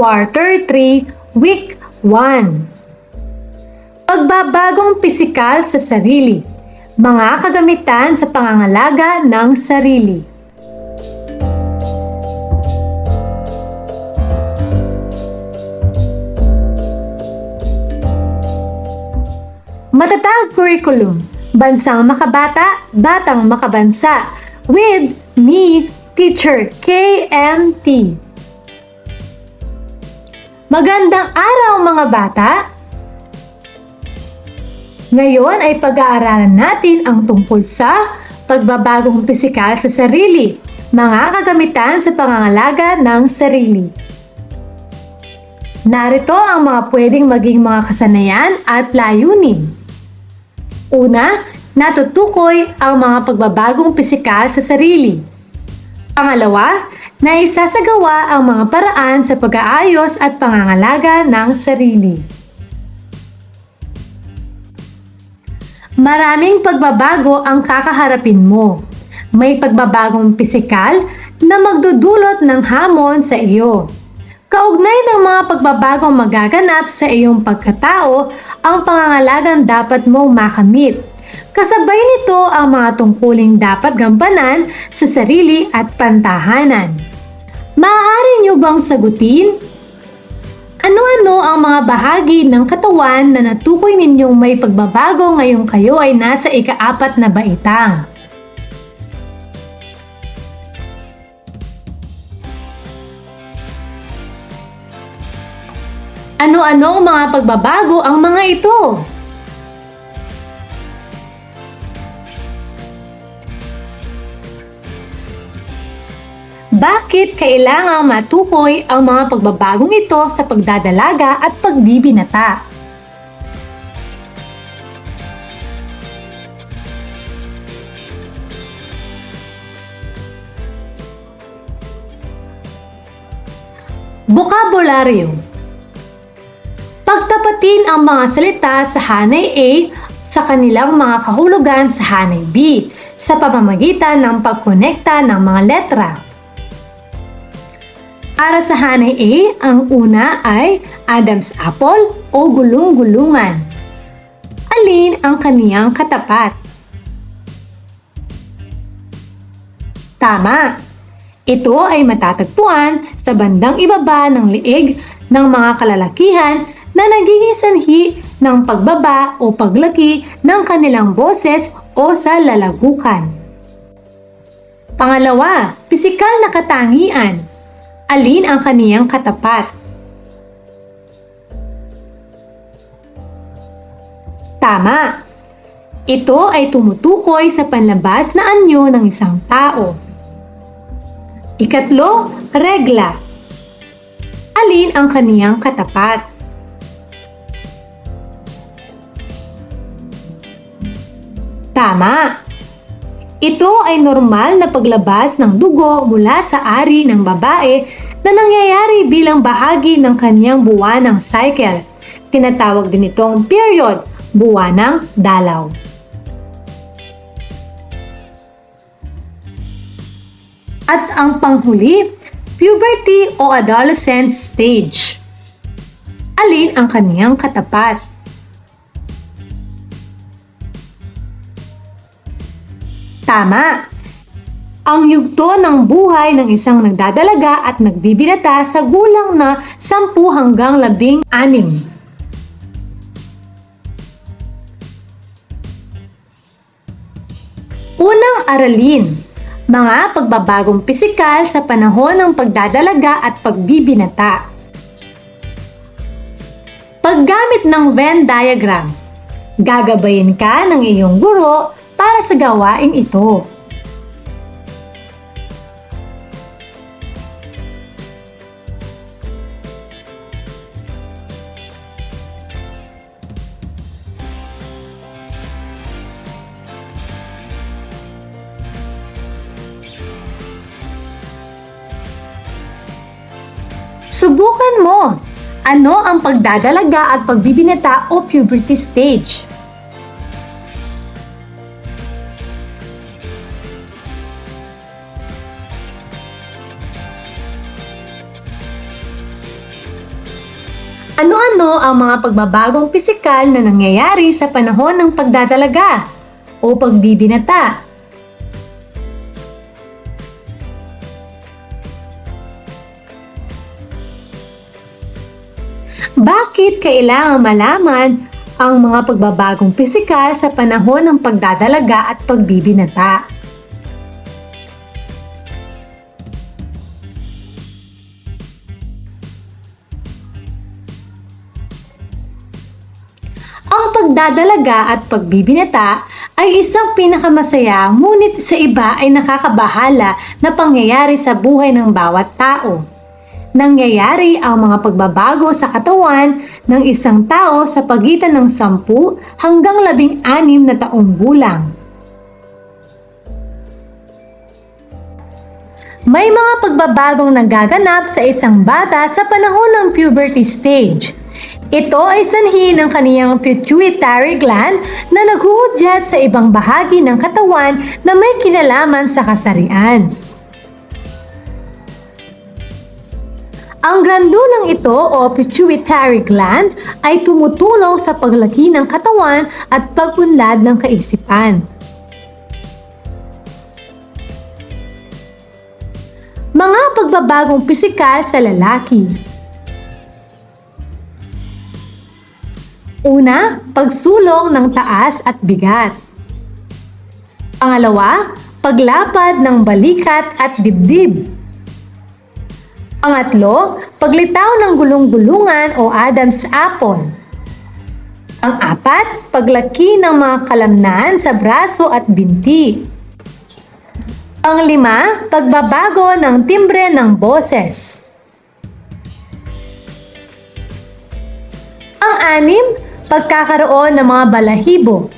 EPP 4 Quarter 3 Week 1 Pagbabagong pisikal sa sarili. Mga kagamitan sa pangangalaga ng sarili. Matatag Curriculum. Bansang Makabata, Batang Makabansa. With me, Teacher KMT. Magandang araw mga bata! Ngayon ay pag-aaralan natin ang tungkol sa pagbabagong pisikal sa sarili, mga kagamitan sa pangangalaga ng sarili. Narito ang mga pwedeng maging mga kasanayan at layunin. Una, natutukoy ang mga pagbabagong pisikal sa sarili. Pangalawa, naisasagawa ang mga paraan sa pag-aayos at pangangalaga ng sarili. Maraming pagbabago ang kakaharapin mo. May pagbabagong pisikal na magdudulot ng hamon sa iyo. Kaugnay ng mga pagbabagong magaganap sa iyong pagkatao, ang pangangalagang dapat mong makamit. Kasabay nito ang mga tungkuling dapat gampanan sa sarili at pantahanan. Maaari niyo bang sagutin? Ano-ano ang mga bahagi ng katawan na natukoy ninyong may pagbabago ngayong kayo ay nasa ikaapat na baitang? Ano-ano ang mga pagbabago ang mga ito? Bakit kailangang matukoy ang mga pagbabagong ito sa pagdadalaga at pagbibinata? Bokabularyo Pagtapatin ang mga salita sa hanay A sa kanilang mga kahulugan sa hanay B sa pamamagitan ng pagkonekta ng mga letra. Para sa hanay A, ang una ay Adam's apple o gulong-gulungan. Alin ang kaniyang katapat? Tama! Ito ay matatagpuan sa bandang ibaba ng liig ng mga kalalakihan na nagiging sanhi ng pagbaba o paglaki ng kanilang boses o sa lalagukan. Pangalawa, pisikal na katangian. Alin ang kaniyang katapat? Tama! Ito ay tumutukoy sa panlabas na anyo ng isang tao. Ikatlo, regla. Alin ang kaniyang katapat? Tama! Ito ay normal na paglabas ng dugo mula sa ari ng babae na nangyayari bilang bahagi ng kanyang buwanang cycle. Tinatawag din itong period, buwanang dalaw. At ang panghuli, puberty o adolescent stage. Alin ang kaniyang katapat? Tama! Ang yugto ng buhay ng isang nagdadalaga at nagbibinata sa gulang na 10 hanggang 16. Unang aralin, mga pagbabagong pisikal sa panahon ng pagdadalaga at pagbibinata. Paggamit ng Venn diagram, gagabayin ka ng iyong guro para sa gawaing ito. Subukan mo! Ano ang pagdadalaga at pagbibinata o puberty stage? Ano-ano ang mga pagbabagong pisikal na nangyayari sa panahon ng pagdadalaga o pagbibinata? Bakit kailangan malaman ang mga pagbabagong pisikal sa panahon ng pagdadalaga at pagbibinata? Ang pagdadalaga at pagbibinata ay isang pinakamasaya ngunit sa iba ay nakakabahala na pangyayari sa buhay ng bawat tao. Nangyayari ang mga pagbabago sa katawan ng isang tao sa pagitan ng 10 hanggang 16 na taong gulang. May mga pagbabagong nagaganap sa isang bata sa panahon ng puberty stage. Ito ay sanhi ng kaniyang pituitary gland na naghuhudyat sa ibang bahagi ng katawan na may kinalaman sa kasarian. Ang glandulang ito o pituitary gland ay tumutulong sa paglaki ng katawan at pag-unlad ng kaisipan. Mga pagbabagong pisikal sa lalaki. Una, pagsulong ng taas at bigat. Pangalawa, paglapad ng balikat at dibdib. Pangatlo, paglitaw ng gulong-gulungan o Adam's apple. Pang-apat, paglaki ng mga kalamnan sa braso at binti. Panglima, pagbabago ng timbre ng boses. Ang-anim, pagkakaroon ng mga balahibo.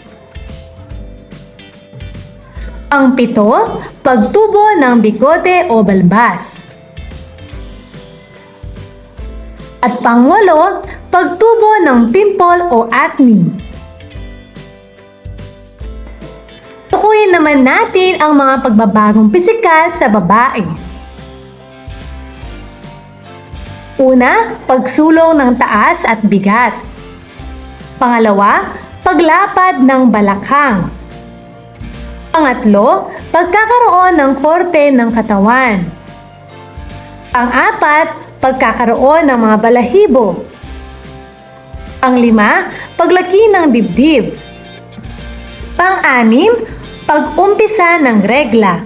Pang-pito, pagtubo ng bigote o balbas. At pangwalo, pagtubo ng pimple o acne. Tukuyin naman natin ang mga pagbabagong pisikal sa babae. Una, pagsulong ng taas at bigat. Pangalawa, paglapad ng balakhang. Pangatlo, pagkakaroon ng korte ng katawan. Pang-apat, pagkakaroon ng mga balahibo. Panglima, paglaki ng dibdib. Pang-anim, pag-umpisa ng regla.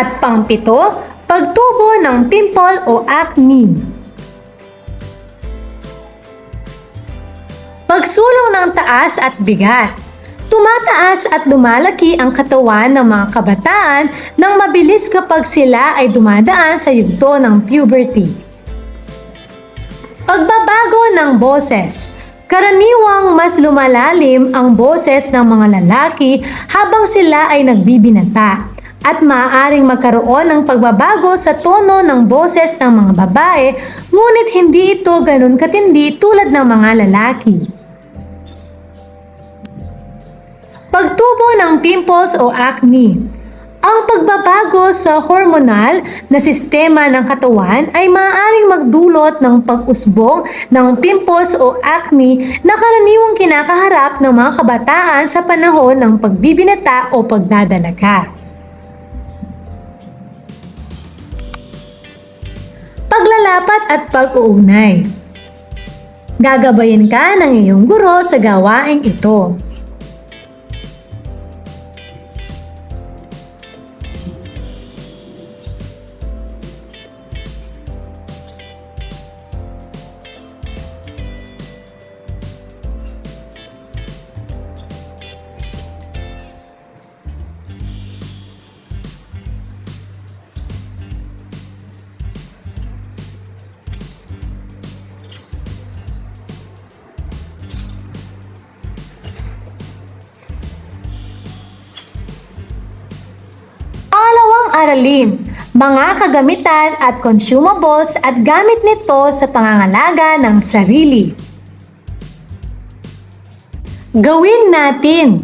At pangpito, pagtubo ng pimple o acne. Pagsulong ng taas at bigat. Tumataas at lumalaki ang katawan ng mga kabataan nang mabilis kapag sila ay dumadaan sa yugto ng puberty. Pagbabago ng boses. Karaniwang mas lumalalim ang boses ng mga lalaki habang sila ay nagbibinata at maaaring magkaroon ng pagbabago sa tono ng boses ng mga babae ngunit hindi ito ganun katindi tulad ng mga lalaki. Pagtubo ng pimples o acne. Ang pagbabago sa hormonal na sistema ng katawan ay maaaring magdulot ng pag-usbong ng pimples o acne na karaniwang kinakaharap ng mga kabataan sa panahon ng pagbibinata o pagdadalaga. Paglalapat at pag-uugnay. Gagabayin ka ng iyong guro sa gawaing ito. Aralin, mga kagamitan at consumables at gamit nito sa pangangalaga ng sarili. Gawin natin.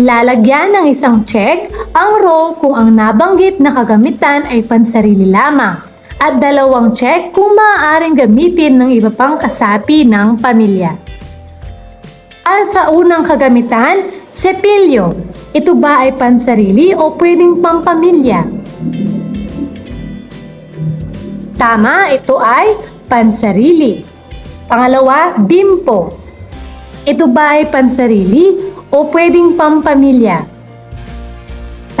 Lalagyan ng isang check ang row kung ang nabanggit na kagamitan ay pansarili lamang At dalawang check kung maaaring gamitin ng iba pang kasapi ng pamilya. Para sa unang kagamitan, sepilyo. Ito ba ay pansarili o pwedeng pampamilya? Tama, ito ay pansarili. Pangalawa, bimpo. Ito ba ay pansarili o pwedeng pampamilya?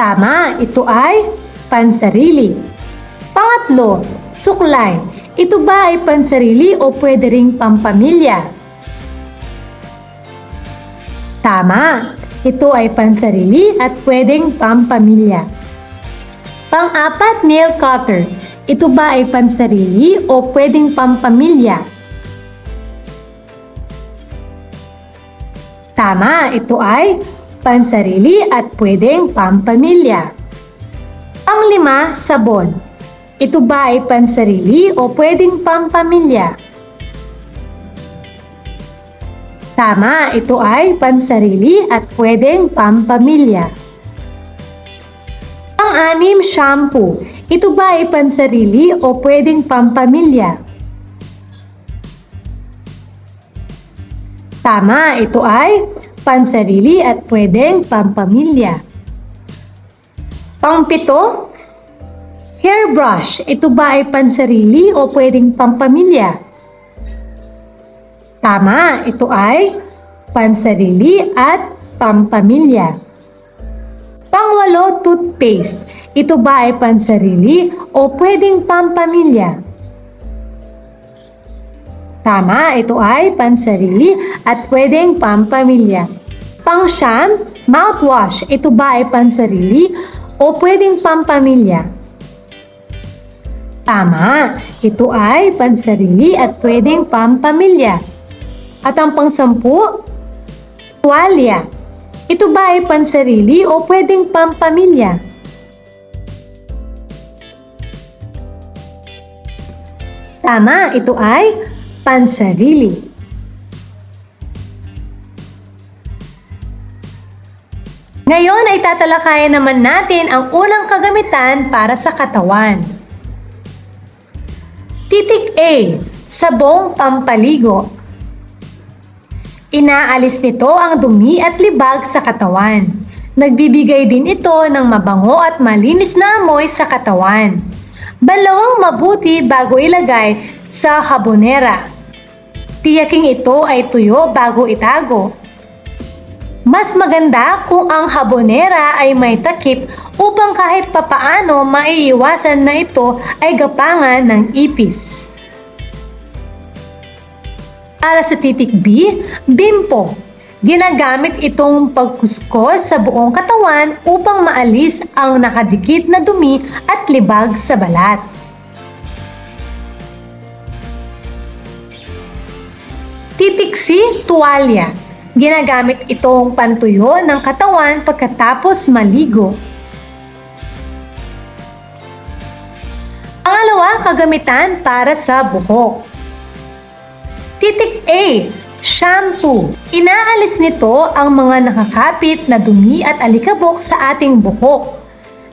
Tama, ito ay pansarili. Pangatlo, suklay. Ito ba ay pansarili o pwede ring pampamilya? Tama, ito ay pansarili at pwedeng pampamilya. Pang-apat, nail cutter. Ito ba ay pansarili o pwedeng pampamilya? Tama, ito ay pansarili at pwedeng pampamilya. Panglima, sabon. Ito ba ay pansarili o pwedeng pampamilya? Tama, ito ay pansarili at pwedeng pampamilya. Pang-anim, shampoo. Ito ba ay pansarili o pwedeng pampamilya? Tama, ito ay pansarili at pwedeng pampamilya. Pangpito, hairbrush. Ito ba ay pansarili o pwedeng pampamilya? Tama, ito ay pansarili at pampamilya. Pangwalo, toothpaste. Ito ba ay pansarili o pwedeng pampamilya? Tama, ito ay pansarili at pwedeng pampamilya. Pangsyam, mouthwash. Ito ba ay pansarili o pwedeng pampamilya? Tama, ito ay pansarili at pwedeng pampamilya. At ang pangsampu, tuwalya. Ito ba ay pansarili o pwedeng pampamilya? Tama, ito ay pansarili. Ngayon ay tatalakayan naman natin ang unang kagamitan para sa katawan. Titik A, sabong pampaligo. Inaalis nito ang dumi at libag sa katawan. Nagbibigay din ito ng mabango at malinis na amoy sa katawan. Balawang mabuti bago ilagay sa habonera. Tiyaking ito ay tuyo bago itago. Mas maganda kung ang habonera ay may takip upang kahit papaano maiiwasan na ito ay gapangan ng ipis. Para sa titik B, bimpo. Ginagamit itong pagkuskos sa buong katawan upang maalis ang nakadikit na dumi at libag sa balat. Titik C, tuwalya. Ginagamit itong pantuyo ng katawan pagkatapos maligo. Pangalawa, kagamitan para sa buhok. Titik A, shampoo. Inaalis nito ang mga nakakapit na dumi at alikabok sa ating buhok.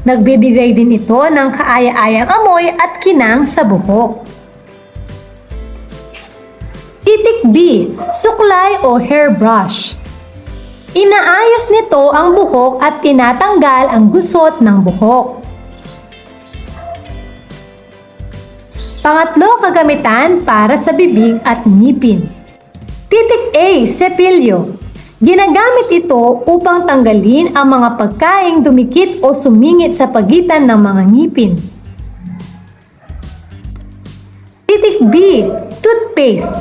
Nagbibigay din ito ng kaaya-ayang amoy at kinang sa buhok. Titik B, suklay o hairbrush. Inaayos nito ang buhok at tinatanggal ang gusot ng buhok. Pangatlo, kagamitan para sa bibig at ngipin. Titik A, sepilyo. Ginagamit ito upang tanggalin ang mga pagkaing dumikit o sumingit sa pagitan ng mga ngipin. Titik B, toothpaste.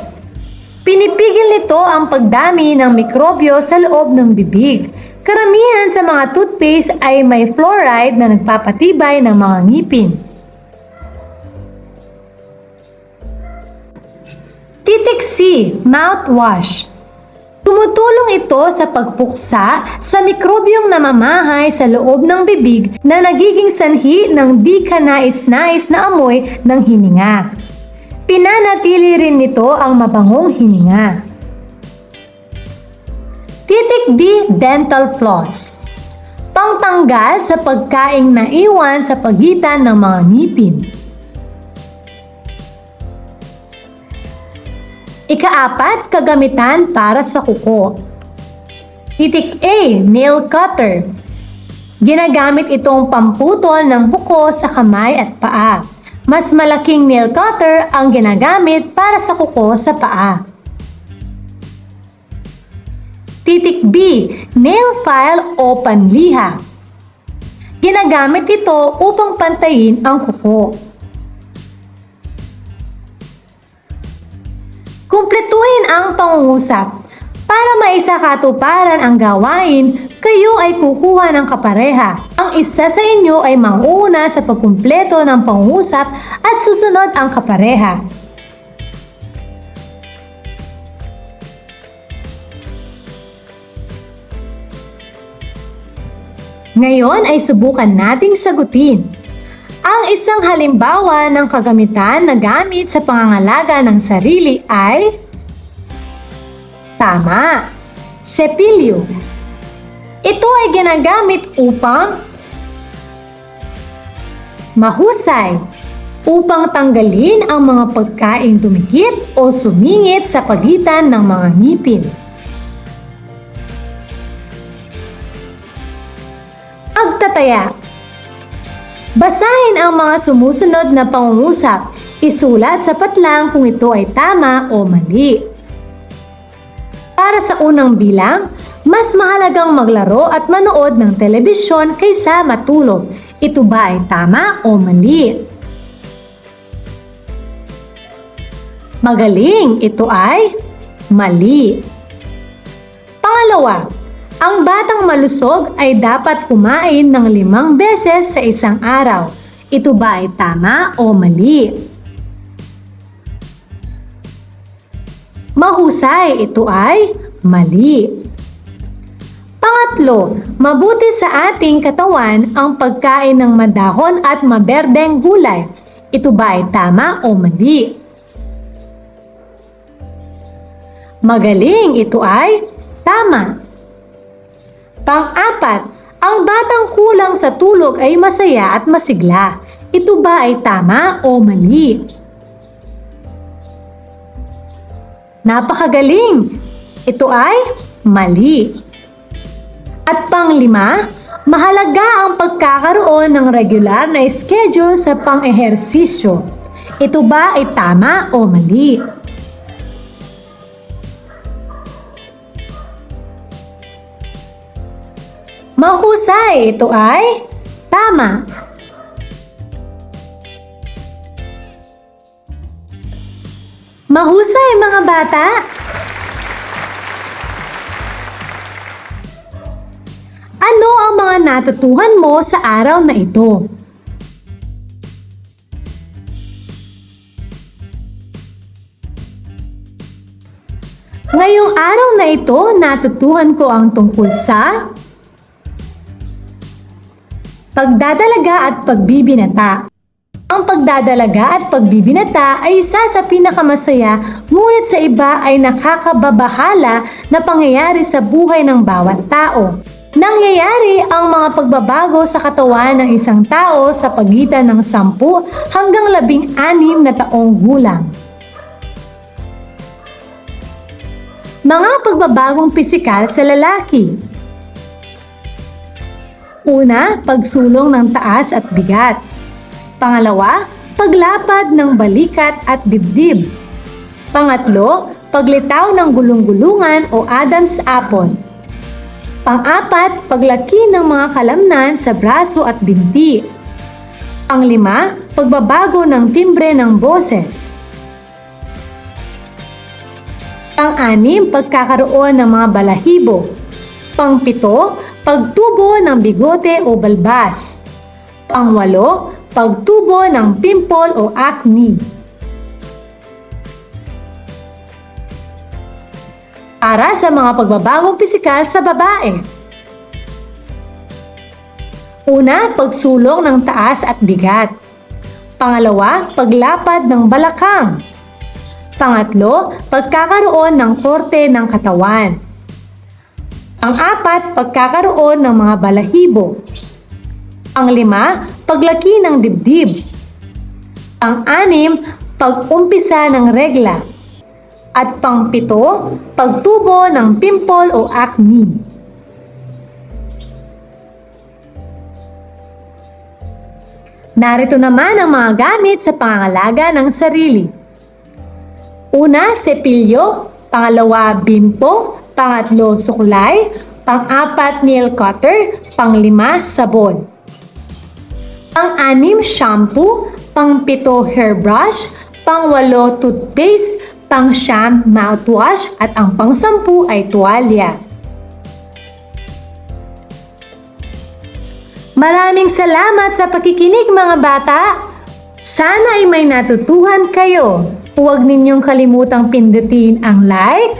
Pinipigil nito ang pagdami ng mikrobyo sa loob ng bibig. Karamihan sa mga toothpaste ay may fluoride na nagpapatibay ng mga ngipin. Titik C, mouthwash. Tumutulong ito sa pagpuksa sa mikrobyong namamahay sa loob ng bibig na nagiging sanhi ng di kanais-nais na amoy ng hininga. Pinanatili rin nito ang mabangong hininga. Titik D, dental floss. Pangtanggal sa pagkaing naiwan sa pagitan ng mga ngipin. Ikaapat, kagamitan para sa kuko. Titik A, nail cutter. Ginagamit itong pamputol ng kuko sa kamay at paa. Mas malaking nail cutter ang ginagamit para sa kuko sa paa. Titik B, nail file o panliha. Ginagamit ito upang pantayin ang kuko. Kumpletuhin ang pangungusap. Para maisakatuparan ang gawain, kayo ay kukuha ng kapareha. Ang isa sa inyo ay mauuna sa pagkumpleto ng pangungusap at susunod ang kapareha. Ngayon ay subukan nating sagutin. Ang isang halimbawa ng kagamitan na gamit sa pangangalaga ng sarili ay Tama! Sepilyo. Ito ay ginagamit upang mahusay upang tanggalin ang mga pagkain dumikit o sumingit sa pagitan ng mga ngipin. Pagtataya Basahin ang mga sumusunod na pangungusap. Isulat sapat lang kung ito ay tama o mali. Para sa unang bilang, mas mahalagang maglaro at manood ng telebisyon kaysa matulog. Ito ba ay tama o mali? Magaling, ito ay mali. Pangalawa, ang batang malusog ay dapat kumain ng limang beses sa isang araw. Ito ba ay tama o mali? Mahusay, ito ay mali. Pangatlo, mabuti sa ating katawan ang pagkain ng madahon at maberdeng gulay. Ito ba ay tama o mali? Magaling, ito ay tama. Pang-apat, ang batang kulang sa tulog ay masaya at masigla. Ito ba ay tama o mali? Napakagaling! Ito ay mali. At panglima, mahalaga ang pagkakaroon ng regular na schedule sa pang-ehersisyo. Ito ba ay tama o mali? Mahusay, ito ay tama. Mahusay mga bata! Ano ang mga natutuhan mo sa araw na ito? Ngayong araw na ito, natutuhan ko ang tungkol sa pagdadalaga at pagbibinata. Ang pagdadalaga at pagbibinata ay isa sa pinakamasaya ngunit sa iba ay nakakababahala na pangyayari sa buhay ng bawat tao. Nangyayari ang mga pagbabago sa katawan ng isang tao sa pagitan ng 10 hanggang 16 na taong gulang. Mga pagbabagong pisikal sa lalaki Una, pagsulong ng taas at bigat. Pangalawa, paglapad ng balikat at dibdib. Pangatlo, paglitaw ng gulong-gulungan o Adam's apple. Pang-apat, paglaki ng mga kalamnan sa braso at binti. Panglima, pagbabago ng timbre ng boses. Pang-anim, pagkakaroon ng mga balahibo. Pangpito, pagtubo ng bigote o balbas. Pangwalo, pagtubo ng pimple o acne. Para sa mga pagbabagong pisikal sa babae. Una, pagsulong ng taas at bigat. Pangalawa, paglapad ng balakang. Pangatlo, pagkakaroon ng korte ng katawan. Ang apat, pagkakaroon ng mga balahibo. Ang lima, paglaki ng dibdib. Ang anim, pag-umpisa ng regla. At pangpito, pagtubo ng pimple o acne. Narito naman ang mga gamit sa pangangalaga ng sarili. Una, sepilyo. Pangalawa, bimpo. Pangatlo, suklay. Pang-apat, nail cutter. Panglima, sabon. Pang-anim, shampoo. Pang-pito, hairbrush. Pang-walo, toothpaste. Pang-siyam, mouthwash. At ang pang-sampu ay tuwalya. Maraming salamat sa pakikinig mga bata! Sana ay may natutuhan kayo. Huwag ninyong kalimutang pindutin ang like,